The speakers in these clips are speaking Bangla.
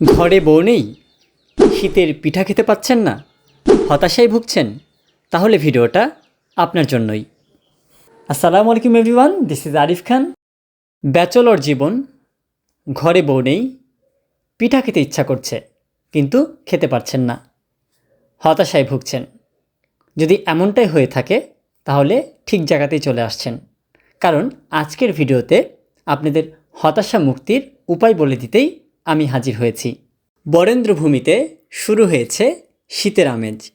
ঘরে বউ নেই? শীতের পিঠা খেতে পাচ্ছেন না? হতাশায় ভুগছেন? তাহলে ভিডিওটা আপনার জন্যই। আসসালামু আলাইকুম, everyone. This is Arif Khan bachelor জীবন। ঘরে বউ নেই। পিঠা খেতে ইচ্ছা করছে, কিন্তু খেতে পারছেন না। হতাশায় ভুগছেন। যদি এমনটাই হয়ে থাকে, তাহলে ঠিক জায়গাতেই চলে আসছেন। কারণ আজকের ভিডিওতে আপনাদের হতাশা মুক্তির উপায় বলে দিতেই আমি হাজির হয়েছি। বরেন্দ্রভূমিতে শুরু হয়েছে শীতের আমেজ।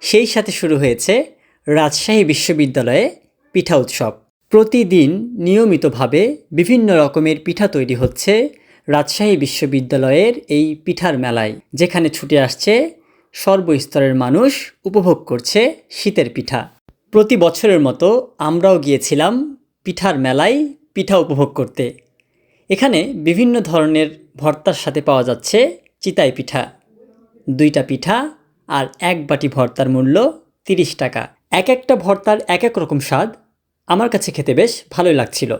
সেই সাথে শুরু হয়েছে রাজশাহী বিশ্ববিদ্যালয়ে পিঠা উৎসব। প্রতিদিন নিয়মিতভাবে বিভিন্ন রকমের পিঠা তৈরি হচ্ছে রাজশাহী বিশ্ববিদ্যালয়ের এই পিঠার মেলায়, যেখানে ছুটে আসছে সর্বস্তরের মানুষ উপভোগ করছে শীতের পিঠা। প্রতি বছরের মতো আমরাও গিয়েছিলাম পিঠার মেলায় পিঠা উপভোগ করতে। এখানে বিভিন্ন ধরনের ভর্তার সাথে পাওয়া যাচ্ছে চিতাই পিঠা। দুইটা পিঠা আর এক বাটি ভর্তার মূল্য তিরিশ টাকা। এক একটা ভর্তার এক এক রকম স্বাদ আমার কাছে খেতে বেশ ভালোই লাগছিল।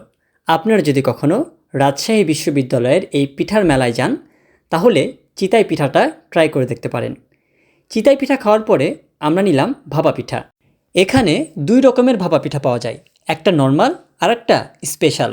আপনারা যদি কখনও রাজশাহী বিশ্ববিদ্যালয়ের এই পিঠার মেলায় যান, তাহলে চিতাই পিঠাটা ট্রাই করে দেখতে পারেন। চিতাই পিঠা খাওয়ার পরে আমরা নিলাম ভাপা পিঠা। এখানে দুই রকমের ভাপা পিঠা পাওয়া যায়, একটা নর্মাল আর একটা স্পেশাল।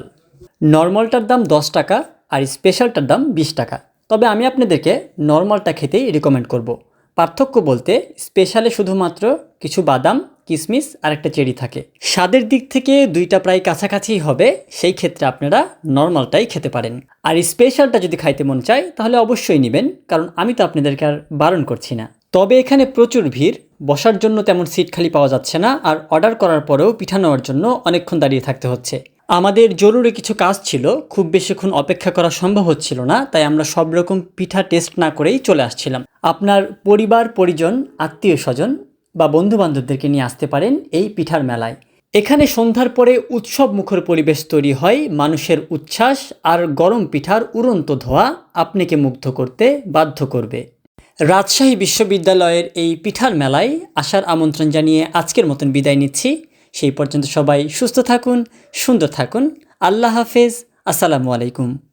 নর্মালটার দাম দশ টাকা আর স্পেশালটার দাম বিশ টাকা। তবে আমি আপনাদেরকে নর্মালটা খেতেই রিকমেন্ড করব। পার্থক্য বলতে স্পেশালে শুধুমাত্র কিছু বাদাম কিশমিশ আর একটা চেরি থাকে। স্বাদের দিক থেকে দুইটা প্রায় কাছাকাছি হবে, সেই ক্ষেত্রে আপনারা নর্মালটাই খেতে পারেন। আর স্পেশালটা যদি খাইতে মন চায়, তাহলে অবশ্যই নেবেন, কারণ আমি তো আপনাদেরকে আর বারণ করছি না। তবে এখানে প্রচুর ভিড়, বসার জন্য তেমন সিট খালি পাওয়া যাচ্ছে না, আর অর্ডার করার পরেও পিঠা নেওয়ার জন্য অনেকক্ষণ দাঁড়িয়ে থাকতে হচ্ছে। আমাদের জরুরি কিছু কাজ ছিল, খুব বেশিক্ষণ অপেক্ষা করা সম্ভব হচ্ছিল না, তাই আমরা সব রকম পিঠা টেস্ট না করেই চলে আসছিলাম। আপনার পরিবার, পরিজন, আত্মীয় স্বজন বা বন্ধু বান্ধবদেরকে নিয়ে আসতে পারেন এই পিঠার মেলায়। এখানে সন্ধ্যার পরে উৎসব মুখর পরিবেশ তৈরি হয়, মানুষের উচ্ছ্বাস আর গরম পিঠার উড়ন্ত ধোয়া আপনাকে মুগ্ধ করতে বাধ্য করবে। রাজশাহী বিশ্ববিদ্যালয়ের এই পিঠার মেলায় আসার আমন্ত্রণ জানিয়ে আজকের মতন বিদায় নিচ্ছি। সেই পর্যন্ত সবাই সুস্থ থাকুন সুন্দর থাকুন। আল্লাহ হাফেজ। আসসালামু আলাইকুম।